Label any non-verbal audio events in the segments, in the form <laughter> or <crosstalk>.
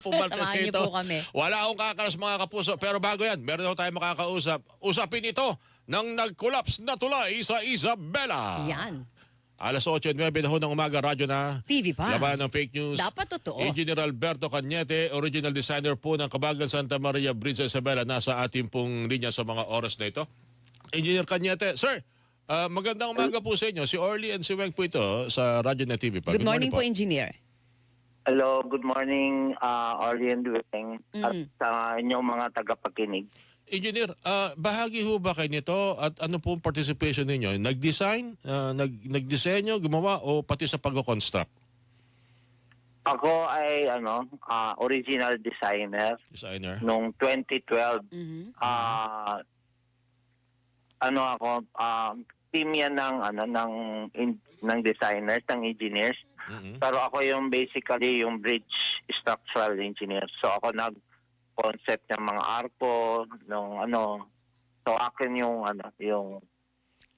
Samahan niyo po kami. Wala akong kakalas mga kapuso. Pero bago yan, meron daw tayo makakausap. Usapin ito ng nag-collapse na tulay sa Isabela. Yan. Alas 8 at 9 na ho ng umaga, radyo na. TV pa. Laban ng fake news. Dapat totoo. Engineer Alberto Cañete, original designer po ng Kabagan Santa Maria Bridge sa Isabela, nasa ating pong linya sa mga oras na ito. Engineer Cañete, sir, ah, magandang umaga po sa inyo. Si Orly and si Weng po ito sa Radyo na TV pa. Good morning po, engineer. Hello, good morning, uh, Orly and Dueng, at Mm. sa inyong mga tagapakinig. Engineer, ah, bahagi ho ba kayo nito at ano po ang participation ninyo? Nag-design, ah, nag nagdisenyo, gumawa o pati sa pag-construct? Ako ay ano, uh, original designer Designer? noong 2012. Mhm. Ah, ano ako, ah, team yan ng ano ng in- ng designers, ng engineers. Mhm. Pero ako yung basically yung bridge structural engineer. So ako nag concept ng mga arko, ng ano. So akin yung ano, yung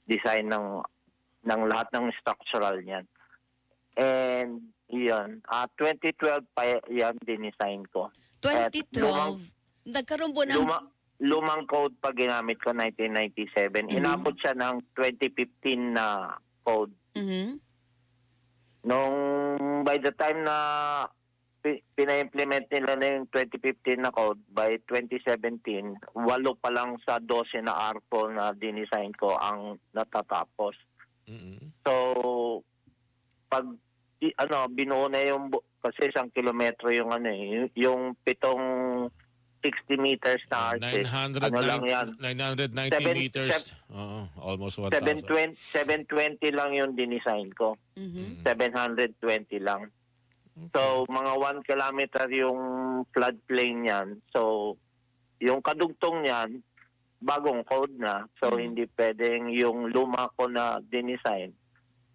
design ng ng lahat ng structural niyan. And yun, ah 2012 pa yan dinesign ko. 2012, nagkaroon po ng... Luma, lumang code pa ginamit ko 1997. Mhm. Inabot siya ng 2015 na code. Mhm. Nung by the time na pi- pina-implement nila na yung 2015 na code, by 2017, walo pa lang sa 12 na arco na dinesign ko ang natatapos. Mhm. So, pag ano, binuo na yung, kasi isang kilometro yung ano eh, yung pitong 60 meters na arches. 900, ano lang yan, 990 Seven- meters. Oo, almost 1,000. 720, 720 lang yung dinesign ko. Mhm. 720 lang. So, mga 1 kilometer yung floodplain niyan. So, yung kadugtong niyan, bagong code na. So, Mhm. hindi pwedeng yung luma ko na dinesign.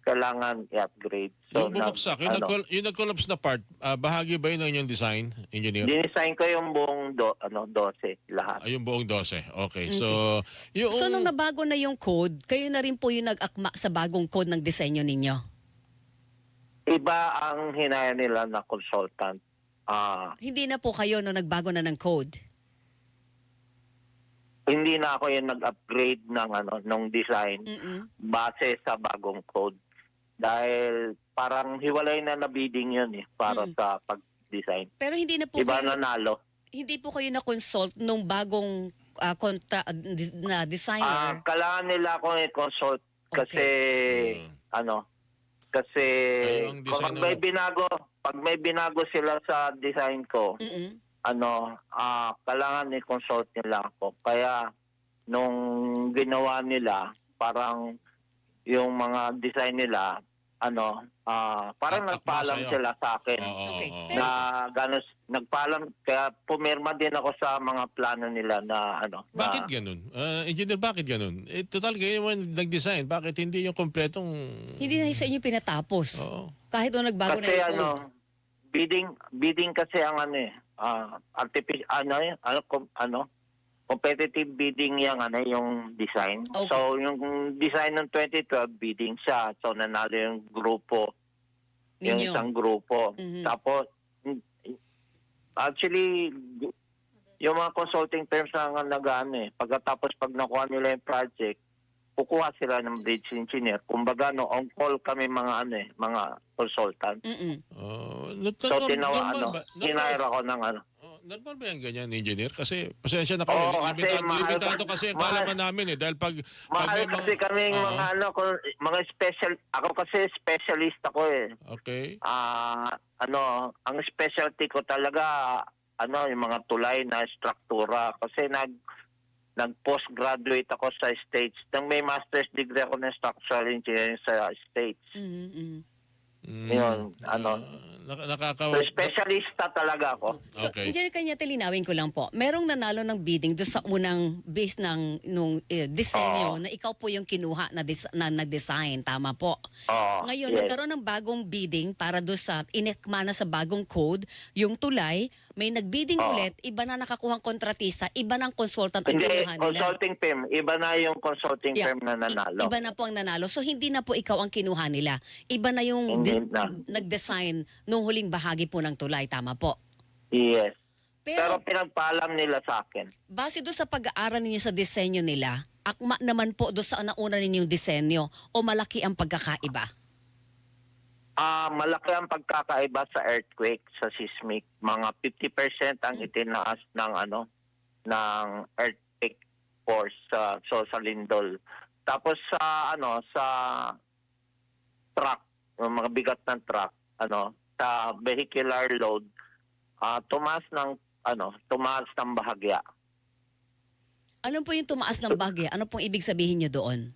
Kailangan i-upgrade. So, yung bumagsak, yung, ano, nag- yung nag-collapse na part, ah, bahagi ba yun ng inyong design, engineer? dinesign ko yung buong do, ano, 12 lahat. Ay, yung buong 12. Okay. So, yung... So, nung nabago na yung code, kayo na rin po yung nag-akma sa bagong code ng disenyo ninyo? Iba ang hinaya nila na consultant. Ah, Hindi na po kayo nung nagbago na ng code? hindi na ako yung nag-upgrade ng ano ng design. Mhm. base sa bagong code. Dahil parang hiwalay na na bidding yun eh, para Mm. sa pag-design. Pero hindi na po Iba kayo, nanalo. hindi po kayo na-consult nung bagong ah, kontra, ah, di- na Ah, designer? kailangan nila akong i-consult kasi Mm. ano, kasi Kayo ang kung pag may binago, pag may binago sila sa design ko, Mhm. ano, ah kailangan i-consult nila ako. Kaya nung ginawa nila, parang yung mga design nila, ano, ah parang Akma nagpaalam sa'yo. sila sa akin. Oo, Okay. oo, na ganos nagpaalam kaya pumirma din ako sa mga plano nila na ano na, Bakit ganun? Ah, engineer, bakit ganun? Eh, total, kayo naman nag-design. Bakit hindi yung kompletong... Hindi na sa inyo pinatapos. Oo. Kahit nung nagbago na kasi yung ano code. bidding bidding kasi ang ano eh ah, artificial ano eh, ano ano competitive bidding yung ano yung design Okay. so yung design ng 2012 bidding siya so nanalo yung grupo yung Ninyo. isang grupo Mhm. tapos actually yung mga consulting firms na nga nag-ano eh pagkatapos pag nakuha nila yung project kukuha sila ng bridge engineer kumbaga no on call kami mga ano eh mga consultant. Oh, not- So, tinawa, ano, ba? hinire ako ng ano. Normal ba yan ganyan, engineer? Kasi, pasensya na kayo. Oo, kasi limitado, mahal limitado pa- kasi ang mahal- kalaman namin eh. Dahil pag... pag Mahal may kasi kaming Oo, mga ano, kung- mga special, ako kasi specialist ako eh. Okay. Ah, ano, ang specialty ko talaga, ano, yung mga tulay na struktura. Kasi nag, nag-postgraduate ako sa States. Nang may master's degree ako ng structural engineering sa States. Mhm. Mm, Yun, ano. ah, nak- nakaka... So, specialista talaga ako. So, Okay. Engineer Kanyate, linawin ko lang po. Merong nanalo ng bidding doon sa unang base ng nung eh, disenyo Oo. na ikaw po yung kinuha na, dis- na nag-design. Tama po. Oo, Ngayon, yes. nagkaroon ng bagong bidding para doon sa inekma na sa bagong code, yung tulay, may nagbidding Oo. ulit, iba na nakakuhang kontratista, iba ng consultant ang Hindi, kinuha nila. consulting firm. Iba na yung consulting Yeah. firm na I- nanalo. Iba na po ang nanalo. So hindi na po ikaw ang kinuha nila. Iba na yung Hindi dis- na. nag-design nung huling bahagi po ng tulay. Tama po. Yes. Pero, Pero pinagpaalam nila sa akin. base doon sa pag-aaral ninyo sa disenyo nila, akma naman po doon sa nauna ninyong disenyo o malaki ang pagkakaiba? Ah, malaki ang pagkakaiba sa earthquake, sa seismic. Mga 50% ang itinaas ng ano ng earthquake force sa so sa lindol. Tapos sa ano sa truck, mga bigat ng truck, ano, sa vehicular load, ah tumaas ng ano, tumaas ng bahagya. Ano po yung tumaas ng bagya? Ano pong ibig sabihin nyo doon?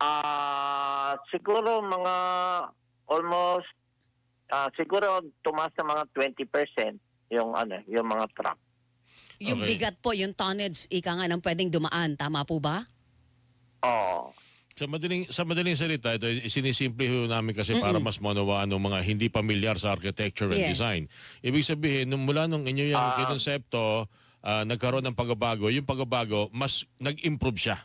Ah, siguro mga almost ah siguro tumaas ng mga 20% yung ano, yung mga truck. Yung Okay. bigat po, yung tonnage, ika nga ng pwedeng dumaan. Tama po ba? Oh. Sa madaling, sa madaling salita, ito sinisimple ho namin kasi para mas maunawaan ng mga hindi pamilyar sa architecture and Yes. design. Ibig sabihin, nung mula nung inyo yung Ah. konsepto, ah, nagkaroon ng pagbabago, yung pagbabago, mas nag-improve siya.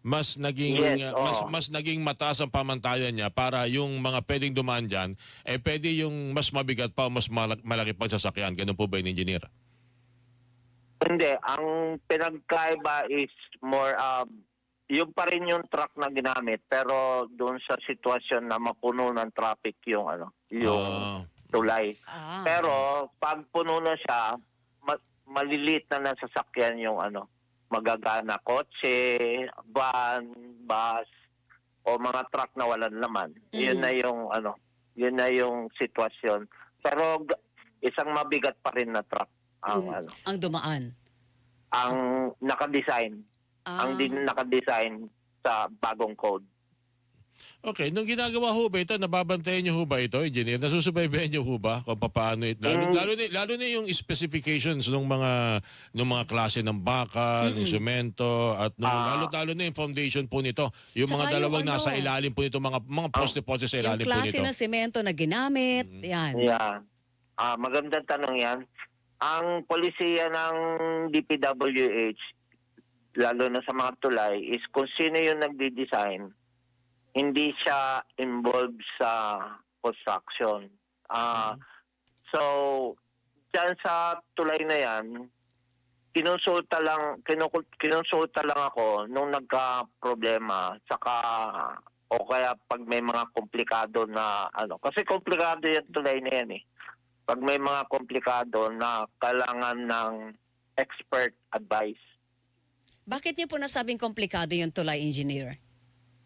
Mas naging Yes, uh, mas oo. mas naging mataas ang pamantayan niya para yung mga pwedeng dumaan diyan eh pwede yung mas mabigat pa o mas malaki, malaki pang sasakyan. Ganun po ba yung engineer? Hindi, ang pinagkaiba is more um yung pa rin yung truck na ginamit pero doon sa sitwasyon na mapuno ng traffic yung ano, yung Ah. tulay. Ah. Pero pag puno na siya, ma- malilit na nasasakyan yung ano, magagana kotse, van, bus, o mga truck na walang laman. Yun Mhm. na yung ano, yun na yung sitwasyon. Pero isang mabigat pa rin na truck ang Mm, ano, ang dumaan. ang naka-design, Ah. ang din naka-design sa bagong code. Okay, nung ginagawa ho ba ito, nababantayan niyo ho ba ito, engineer? Nasusubaybayan niyo ho ba kung paano ito? Lalo, Mm. lalo, na, lalo na yung specifications ng mga ng mga klase ng bakal, ng semento, at nung, Ah. lalo, lalo na yung foundation po nito. Yung Tsaka mga dalawang yung ano, nasa ilalim po nito, mga, mga poste-poste sa yung ilalim po klase nito. ng semento na ginamit, yan. Yeah. Ah, magandang tanong 'yan. Ang polisiya ng DPWH lalo na sa mga tulay is kung sino yung nagdi-design, hindi siya involved sa construction. Ah, so diyan sa tulay na 'yan, kinonsulta lang kinonsulta lang ako nung nagka-problema saka o kaya pag may mga komplikado na ano kasi komplikado yung tulay na yan eh pag may mga komplikado na kailangan ng expert advice Bakit niyo po nasabing komplikado yung tulay engineer?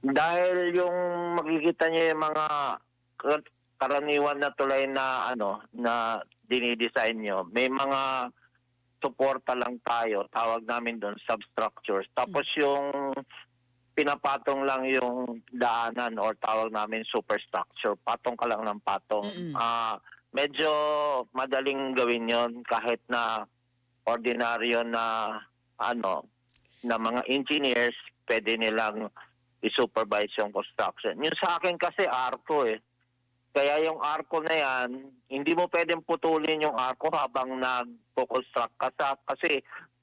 Dahil yung makikita niyo yung mga kar- karaniwan na tulay na ano na dinidesign nyo may mga suporta lang tayo tawag namin doon substructures. Tapos yung pinapatong lang yung daanan or tawag namin superstructure patong ka lang ng patong. Mm-mm. ah medyo madaling gawin yon kahit na ordinaryo na ano na mga engineers pwede nilang i-supervise yung construction. Yung sa akin kasi arko eh. Kaya yung arko na yan, hindi mo pwedeng putulin yung arko habang nagpo-construct ka sa, kasi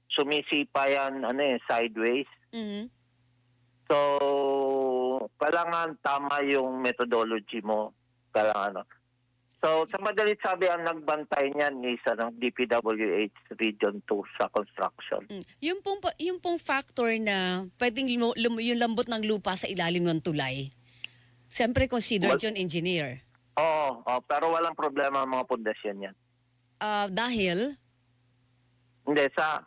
sumisipa yan ano eh, sideways. Mhm. So, kailangan tama yung methodology mo. Kailangan ano. So, sa madalit sabi, ang nagbantay niyan is ano, DPWH Region 2 sa construction. Mm. Yung pong yung pong factor na pwedeng lumo- lum- yung lambot ng lupa sa ilalim ng tulay. Siyempre considered Well- yun engineer. Oo, oh, pero walang problema ang mga pundasyon yan. Ah, dahil Hindi, sa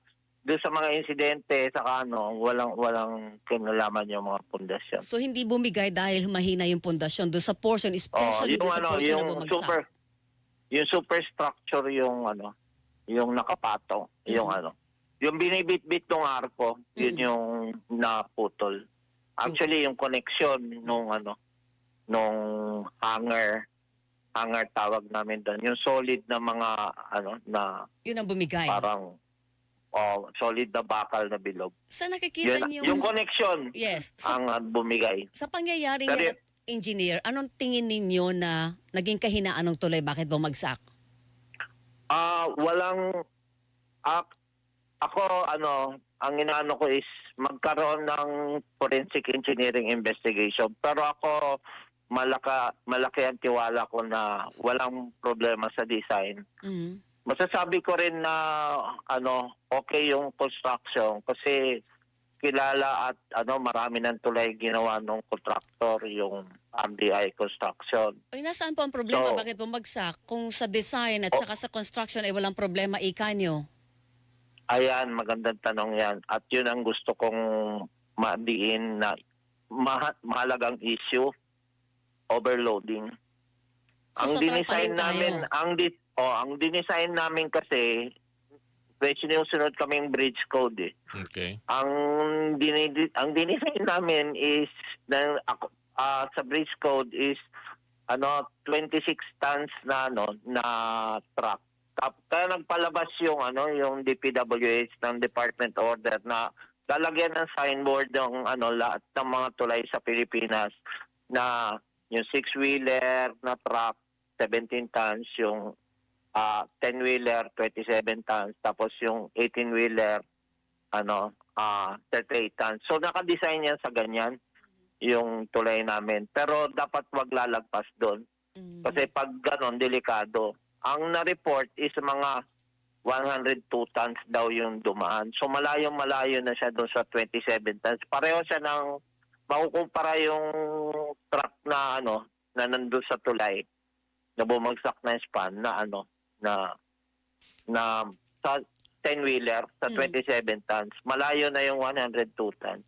doon sa mga insidente sa ano, walang walang kinalaman yung mga pundasyon. so hindi bumigay dahil mahina yung pundasyon doon sa portion Oh, especially yung doon sa ano, portion na yung bumagsak. super yung superstructure yung ano, yung nakapatong, yung Mhm. ano. Yung binibit-bit ng arko, yun Mhm. yung naputol. Actually, yung connection nung ano, nung hanger, hanger tawag namin doon, yung solid na mga ano na Yun ang bumigay. parang oh, solid na bakal na bilog. Sa nakikita Yun, niyo yung connection Yes. Sa, ang bumigay. sa pangyayaring Pero- yan, engineer, anong tingin ninyo na naging kahinaan ng tulay bakit bumagsak? Ah, walang ak ako ano, ang inaano ko is magkaroon ng forensic engineering investigation. Pero ako malaka malaki ang tiwala ko na walang problema sa design. Mhm. Masasabi ko rin na ano okay yung construction kasi kilala at ano marami ng tulay ginawa ng contractor yung RDI construction. Ay, nasaan po ang problema? So- Bakit bumagsak? Kung sa design at Oh. saka sa construction ay walang problema, ika nyo. Ayan, magandang tanong yan. At yun ang gusto kong madiin na maha- mahalagang issue, overloading. So, ang dinesign tayo. namin, ang di, oh, ang dinesign namin kasi may sinusunod kaming bridge code eh. Okay. Ang dinidi, ang dinesign namin is na ako ah, sa bridge code is ano 26 tons na ano na truck. Tap, kaya nagpalabas yung ano yung DPWH ng department order na lalagyan ng signboard ng ano lahat ng mga tulay sa Pilipinas na yung six wheeler na truck 17 tons yung ah 10 wheeler 27 tons tapos yung 18 wheeler ano ah 38 tons. So naka-design yan sa ganyan yung tulay namin. Pero dapat wag lalagpas doon Mm. kasi pag ganon delikado. Ang na-report is mga 102 tons daw yung dumaan. So malayo-malayo na siya doon sa 27 tons. Pareho siya ng makukumpara yung truck na ano na nandun sa tulay na bumagsak na span na ano na na sa 10 wheeler sa Mm. 27 tons. Malayo na yung 102 tons.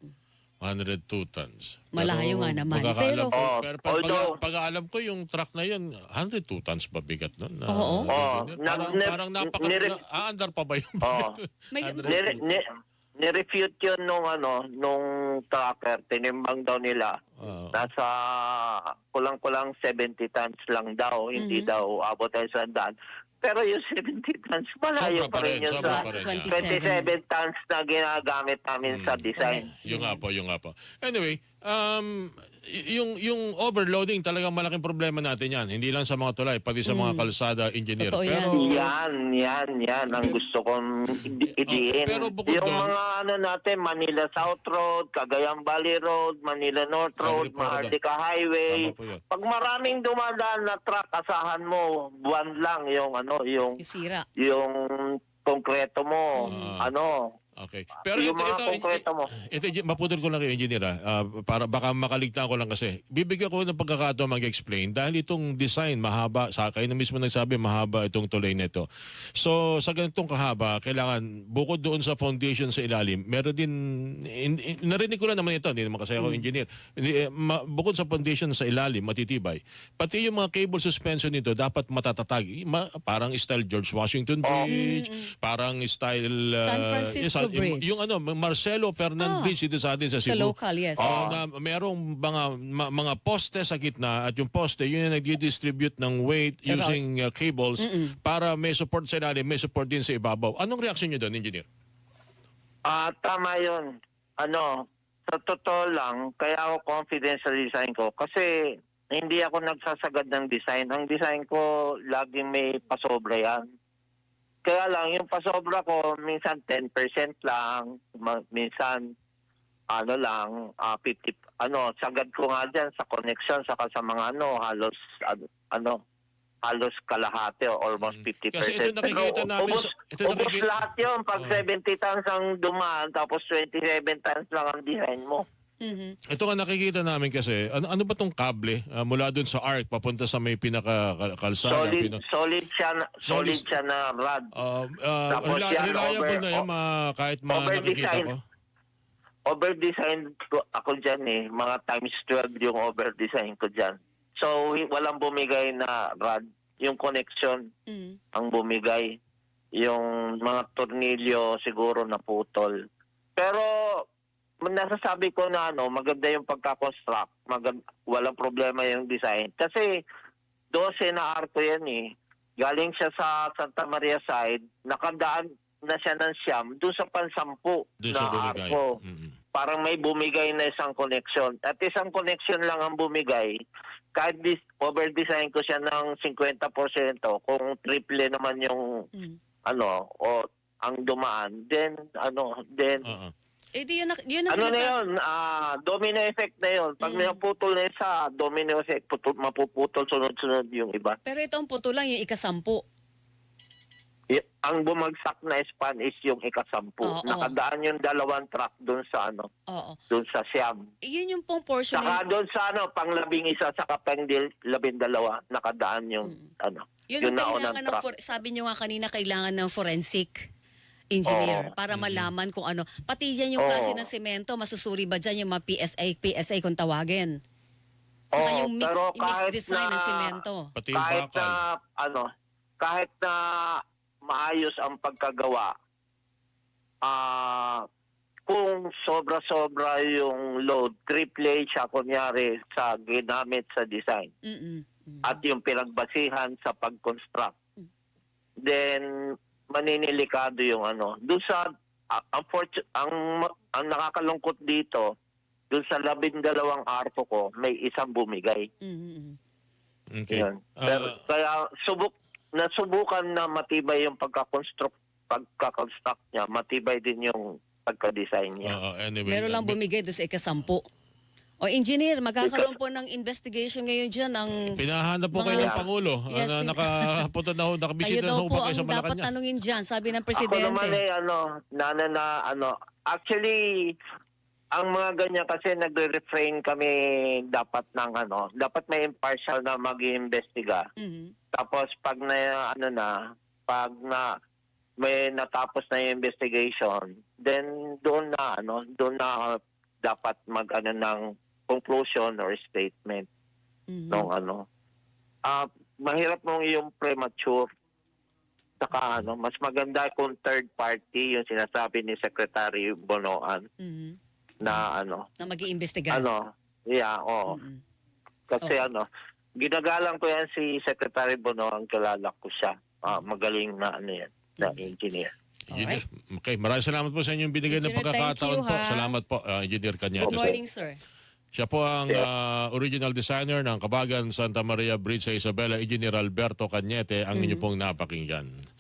102 tons. Malayo nga naman. Pero- ko, Oh, pero pag, although- pag, pag-aalam ko yung truck na yun, 102 tons ba bigat nun? Na, Oo. Oo. Parang, Nag- parang napaka... nire- na, aandar pa ba yung Oo. <laughs> May- 102? Ni, ni, ni-refute yun nung ano, nung tracker, tinimbang daw nila. Oo. Nasa kulang-kulang 70 tons lang daw, hindi Mhm. daw abot tayo sa daan. Pero yung 70 tons, malayo Sobra pa rin yun sobra sa pa rin. Sa yan. 27 tons na ginagamit namin sa Mm. design. Yung nga po, yung nga po. Anyway, um, yung yung overloading talagang malaking problema natin yan. Hindi lang sa mga tulay, pati sa mga kalsada engineer. Totoo yan. Pero Yan, yan, yan ang gusto kong i- idiin. pero bukod yung doon- mga ano natin, Manila South Road, Cagayan Valley Road, Manila North Road, po Highway. Tama po yun. Pag maraming dumadaan na truck, asahan mo, buwan lang yung ano, yung Yung sira. yung konkreto mo, Ah. ano, Okay. Pero yung ito, mga ito, konkreto mo. ito, maputol ko lang kayo, engineer, ah. Ah, para baka makaligtaan ko lang kasi. Bibigyan ko ng pagkakataon mag-explain dahil itong design mahaba, sa kayo na mismo nagsabi, mahaba itong tulay nito. So, sa ganitong kahaba, kailangan, bukod doon sa foundation sa ilalim, meron din, in, in- narinig ko lang naman ito, hindi naman kasi ako engineer. Hindi, eh, ma- bukod sa foundation sa ilalim, matitibay, pati yung mga cable suspension nito dapat matatatag. Ma- parang style George Washington Bridge, parang style... ah, San Francisco yes, ah, yung, Bridge. yung ano, Marcelo Fernan Ah. Bridge dito sa atin sa Sa Cebu. local, yes. Oh, na merong mga ma- mga poste sa gitna at yung poste yun yung nagdi-distribute ng weight Pero- using uh, cables para may support sa ilalim, may support din sa ibabaw. Anong reaction niyo doon, engineer? Ah, tama 'yon. Ano, sa totoo lang, kaya ako confident sa design ko kasi hindi ako nagsasagad ng design. Ang design ko laging may pasobra yan. Kaya lang, yung pasobra ko, minsan 10% lang, minsan ano lang, ah 50, ano, sagad ko nga dyan sa connection, saka sa mga ano, halos, ano, halos kalahati o almost Mm. 50%. Kasi ito nakikita Pero namin ubos, sa- ito ubos nakiki- lahat yun. Pag Oh. 70 tons ang dumaan, tapos 27 tons lang ang design mo. Mhm. Ito nga nakikita namin kasi, ano, ano ba tong kable ah, mula doon sa arc papunta sa may pinaka-kalsada? Solid, pina- solid siya na, solid Solid- siya na rod. Ah, ah, Tapos reli- yan, reliable over- na yan, ma- kahit mga over nakikita design. ko. Over design ko ako dyan eh. Mga times 12 yung over design ko dyan. So, walang bumigay na rod. Yung connection Mhm. ang bumigay. Yung mga tornilyo siguro naputol. Pero nasasabi ko na ano, maganda yung pagka-construct. Maganda, walang problema yung design. Kasi 12 na arko yan eh. Galing siya sa Santa Maria side, nakadaan na siya ng siyam doon sa pansampu Doon na arko. Mm-mm. Parang may bumigay na isang connection. At isang connection lang ang bumigay. Kahit dis- over-design ko siya ng 50%, kung triple naman yung Mhm. ano o ang dumaan then ano then ah. Eh di yun, na- yun na ano na yun ah domino effect na yun pag Mm. naputol na isa domino effect putol, mapuputol sunod-sunod yung iba Pero ito ang puto lang yung ikasampu. Y- ang bumagsak na span is yung ikasampu. Oo. Nakadaan yung dalawang truck doon sa ano, Oo. doon sa Siam. Yun yung pong portion Saka ng, doon sa ano, pang labing isa sa kapengdil, labing dalawa, nakadaan yung ano. yun yun yung kailangan ng, for- sabi nyo nga kanina, kailangan ng forensic engineer Oo. para malaman kung ano. Pati dyan yung Oo. klase ng semento, masusuri ba dyan yung mga PSA, PSA kung tawagin. Saka Oo, yung mix, pero yung mix kahit design ng na- semento. Pati yung kahit bakal. na ano, kahit na maayos ang pagkagawa, ah kung sobra-sobra yung load, triple A siya kunyari sa ginamit sa design Mm-mm. Mm. at yung pinagbasihan sa pag-construct, then maninilikado yung ano. Doon sa, ang, ang, ang nakakalungkot dito, doon sa labing dalawang arpo ko, may isang bumigay. Mm-mm. Okay. Yan. Ah, Pero, kaya subuk nasubukan na matibay yung pagka-construct pagka-construct niya, matibay din yung pagka-design niya. oo, anyway. Meron lang uh, bumigay doon sa ikasampu. O engineer, magkakaroon po ng investigation ngayon dyan ng Pinahanap po kayo Mga- ng Pangulo. Yes, Ano, pin- nakapunta na ho, kayo nakabisita na daw ho po ba kayo sa ang dapat Malacanang? tanungin dyan, sabi ng Ako presidente. naman eh, ano, nana na, ano, actually, ang mga ganyan kasi nagre-refrain kami dapat ng ano, dapat may impartial na mag-iimbestiga. Mhm. Tapos pag na, ano na, pag na, may natapos na yung investigation, then doon na, ano, doon na uh, dapat mag, ano, ng conclusion or statement Mhm. ng ano. Ah, mahirap mong yung premature. Saka ano, mas maganda kung third party yung sinasabi ni Secretary Bonoan Mhm. na ano, Na mag iimbestiga ano, yeah, oo. Mhm. Kasi ano, ginagalang ko yan si Secretary Bonoan, kilala ko siya. Ah, magaling na ano yan, na engineer. Engineer, okay, maraming salamat po sa inyong binigay ng pagkakataon po. ha. Salamat po, uh, Engineer Cañete. Good morning, sir. Siya po ang uh, original designer ng Kabagan Santa Maria Bridge sa Isabela, Engineer Alberto Cañete, ang inyo pong napakinggan.